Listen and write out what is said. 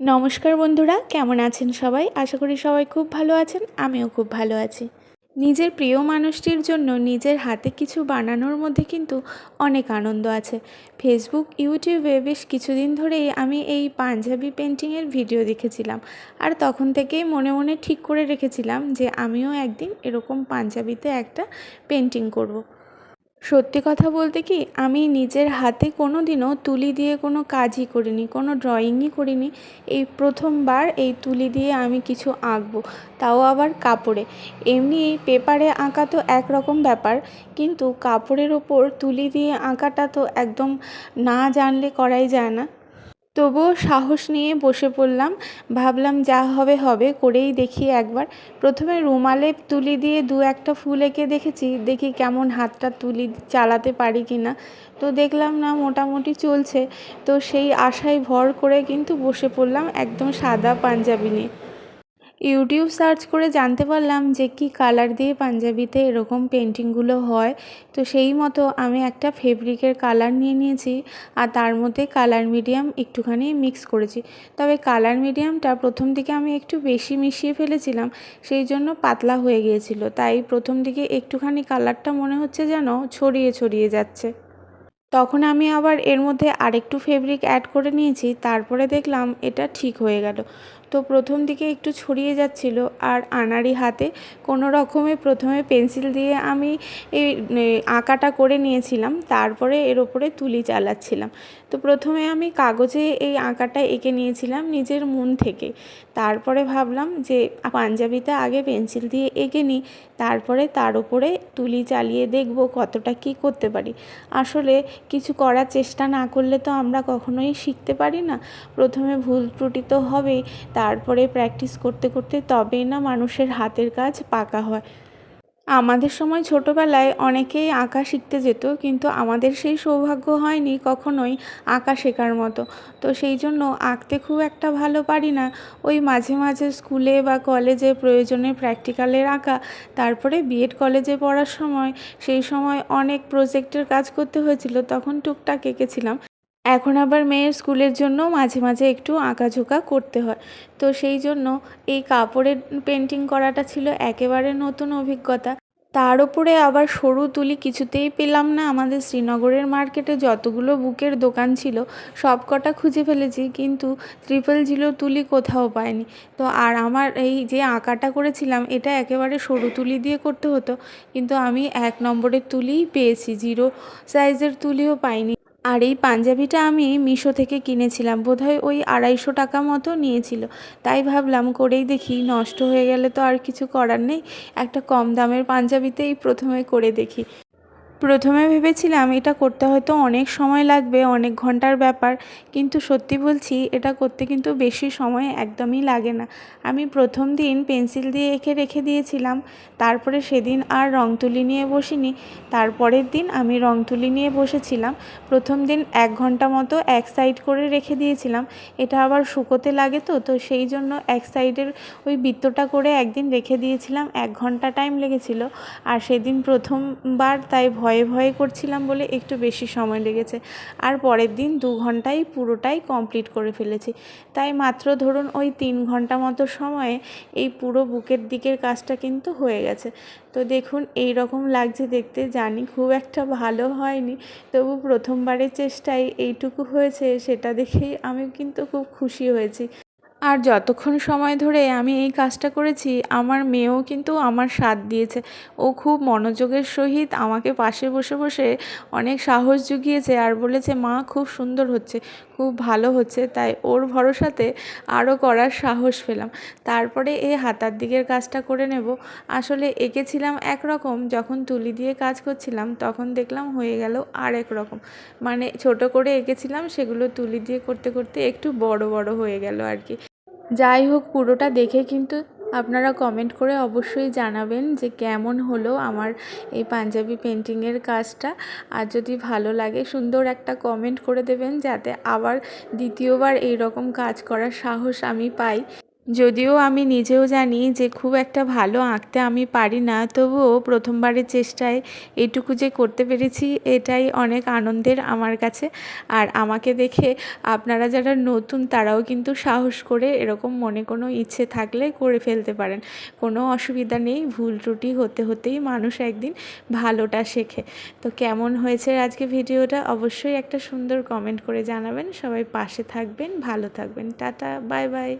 নমস্কার বন্ধুরা, কেমন আছেন সবাই? আশা করি সবাই খুব ভালো আছেন, আমিও খুব ভালো আছি। নিজের প্রিয় মানুষটির জন্য নিজের হাতে কিছু বানানোর মধ্যে কিন্তু অনেক আনন্দ আছে। ফেসবুক ইউটিউবে বেশ কিছুদিন ধরেই আমি এই পাঞ্জাবি পেন্টিংয়ের ভিডিও দেখেছিলাম। আর তখন থেকেই মনে মনে ঠিক করে রেখেছিলাম যে আমিও একদিন এরকম পাঞ্জাবিতে একটা পেন্টিং করব। সত্যি কথা বলতে কি, আমি নিজের হাতে কোনো দিনও তুলি দিয়ে কোনো কাজই করিনি, কোনো ড্রয়িংই করিনি। এই প্রথমবার এই তুলি দিয়ে আমি কিছু আঁকবো, তাও আবার কাপড়ে। এমনি পেপারে আঁকা তো একরকম ব্যাপার, কিন্তু কাপড়ের ওপর তুলি দিয়ে আঁকাটা তো একদম না জানলে করাই যায় না। তবুও সাহস নিয়ে বসে পড়লাম। ভাবলাম, যা হবে হবে। করেই দেখি একবার। প্রথমে রুমালে তুলি দিয়ে দু একটা ফুল এঁকে দেখেছি। দেখি কেমন হাতটা তুলি চালাতে পারি কি না তো দেখলাম, না, মোটামুটি চলছে। তো সেই আশায় ভর করে কিন্তু বসে পড়লাম একদম সাদা পাঞ্জাবি নিয়ে। ইউটিউব সার্চ করে জানতে পারলাম যে কী কালার দিয়ে পাঞ্জাবিতে এরকম পেন্টিংগুলো হয়। তো সেই মতো আমি একটা ফেব্রিকের কালার নিয়ে নিয়েছি আর তার মধ্যে কালার মিডিয়াম একটুখানি মিক্স করেছি। তবে কালার মিডিয়ামটা প্রথম দিকে আমি একটু বেশি মিশিয়ে ফেলেছিলাম, সেই জন্য পাতলা হয়ে গিয়েছিল। তাই প্রথম দিকে একটুখানি কালারটা মনে হচ্ছে যেন ছড়িয়ে ছড়িয়ে যাচ্ছে। তখন আমি আবার এর মধ্যে আরেকটু ফেব্রিক অ্যাড করে নিয়েছি, তারপরে দেখলাম এটা ঠিক হয়ে গেল। তো প্রথম দিকে একটু ছড়িয়ে যাচ্ছিল আর আনাড়ি হাতে কোনো রকমে প্রথমে পেন্সিল দিয়ে আমি এই আঁকাটা করে নিয়েছিলাম, তারপরে এর ওপরে তুলি চালাচ্ছিলাম। তো প্রথমে আমি কাগজে এই আঁকাটা এঁকে নিয়েছিলাম নিজের মন থেকে। তারপরে ভাবলাম যে পাঞ্জাবিতে আগে পেন্সিল দিয়ে এঁকে নিই, তারপরে তার উপরে তুলি চালিয়ে দেখব কতটা কী করতে পারি। আসলে কিছু করার চেষ্টা না করলে তো আমরা কখনোই শিখতে পারি না। প্রথমে ভুল ত্রুটি তো হবেই তারপরে প্র্যাকটিস করতে করতে তবেই না মানুষের হাতের কাজ পাকা হয়। আমাদের সময় ছোটোবেলায় অনেকেই আঁকা শিখতে যেত, কিন্তু আমাদের সেই সৌভাগ্য হয়নি কখনোই আঁকা শেখার মতো। তো সেই জন্য আঁকতে খুব একটা ভালো পারি না। ওই মাঝে মাঝে স্কুলে বা কলেজে প্রয়োজনে প্র্যাকটিক্যালের আঁকা, তারপরে বিএড কলেজে পড়ার সময়, সেই সময় অনেক প্রজেক্টের কাজ করতে হয়েছিল, তখন টুকটাক এঁকেছিলাম। এখন আবার মেয়ের স্কুলের জন্য মাঝে মাঝে একটু আঁকাঝোঁকা করতে হয়। তো সেই জন্য এই কাপড়ের পেন্টিং করাটা ছিল একেবারে নতুন অভিজ্ঞতা। তার উপরে আবার সরু তুলি কিছুতেই পেলাম না। আমাদের শ্রীনগরের মার্কেটে যতগুলো বুকের দোকান ছিল, সব কটা খুঁজে ফেলেছি। কিন্তু ট্রিপল জিরো তুলি কোথাও পাইনি। তো আর আমার এই যে আঁকাটা করেছিলাম, এটা একেবারে সরু তুলি দিয়ে করতে হতো। কিন্তু আমি এক নম্বরের তুলিই পেয়েছি। জিরো সাইজের তুলিও পাইনি। আর এই পাঞ্জাবিটা আমি মিশো থেকে কিনেছিলাম। বোধহয় ওই আড়াইশো টাকা মতো নিয়েছিল। তাই ভাবলাম করেই দেখি, নষ্ট হয়ে গেলে তো আর কিছু করার নেই। একটা কম দামের পাঞ্জাবিতেই প্রথমে করে দেখি। প্রথমে ভেবেছিলাম এটা করতে হয়তো অনেক সময় লাগবে, অনেক ঘণ্টার ব্যাপার। কিন্তু সত্যি বলছি, এটা করতে কিন্তু বেশি সময় একদমই লাগে না। আমি প্রথম দিন পেন্সিল দিয়ে এঁকে রেখে দিয়েছিলাম। তারপরে সেদিন আর রং তুলি নিয়ে বসিনি। তারপরের দিন আমি রং তুলি নিয়ে বসেছিলাম। প্রথম দিন এক ঘণ্টা মতো এক সাইড করে রেখে দিয়েছিলাম। এটা আবার শুকোতে লাগে তো তো সেই জন্য এক সাইডের ওই বৃত্তটা করে একদিন রেখে দিয়েছিলাম। এক ঘণ্টা টাইম লেগেছিল। আর সেদিন প্রথমবার তাই ভয়ে ভয়ে করছিলাম বলে একটু বেশি সময় লেগেছে। আর পরের দিন দু ঘন্টায় পুরোটাই কমপ্লিট করে ফেলেছি। তাই মাত্র ধরুন ওই তিন ঘণ্টা মতো সময়ে এই পুরো বুকের দিকের কাজটা কিন্তু হয়ে গেছে। তো দেখুন, এই রকম লাগছে দেখতে। জানি খুব একটা ভালো হয়নি। তবু প্রথমবারের চেষ্টায় এইটুকু হয়েছে, সেটা দেখেই আমি কিন্তু খুব খুশি হয়েছি। আর যতক্ষণ সময় ধরে আমি এই কাজটা করেছি, আমার মেয়েও কিন্তু আমার সাথ দিয়েছে। ও খুব মনোযোগের সহিত আমাকে পাশে বসে বসে অনেক সাহস জুগিয়েছে আর বলেছে, মা, খুব সুন্দর হচ্ছে, খুব ভালো হচ্ছে। তাই ওর ভরসাতে আরও করার সাহস পেলাম। তারপরে এই হাতার দিকের কাজটা করে নেব। আসলে এঁকেছিলাম একরকম, যখন তুলি দিয়ে কাজ করছিলাম, তখন দেখলাম হয়ে গেল আর এক রকম। মানে ছোট করে এঁকেছিলাম, সেগুলো তুলি দিয়ে করতে করতে একটু বড় বড় হয়ে গেল আর কি। যাই হোক, পুরোটা দেখে কিন্তু আপনারা কমেন্ট করে অবশ্যই জানাবেন যে কেমন হলো আমার এই পাঞ্জাবি পেন্টিংয়ের কাজটা। আর যদি ভালো লাগে, সুন্দর একটা কমেন্ট করে দেবেন যাতে আবার দ্বিতীয়বার এই রকম কাজ করার সাহস আমি পাই। যদিও আমি নিজেও জানি যে খুব একটা ভালো আঁকতে আমি পারি না, তবুও প্রথমবারের চেষ্টায় এইটুকু যে করতে পেরেছি এটাই অনেক আনন্দের আমার কাছে। আর আমাকে দেখে আপনারা যারা নতুন তারাও কিন্তু সাহস করে এরকম মনে কোনো ইচ্ছে থাকলে করে ফেলতে পারেন। কোনো অসুবিধা নেই, ভুল ত্রুটি হতে হতেই মানুষ একদিন ভালোটা শেখে। তো কেমন হয়েছে আজকে ভিডিওটা অবশ্যই একটা সুন্দর কমেন্ট করে জানাবেন। সবাই পাশে থাকবেন, ভালো থাকবেন। Tata bye bye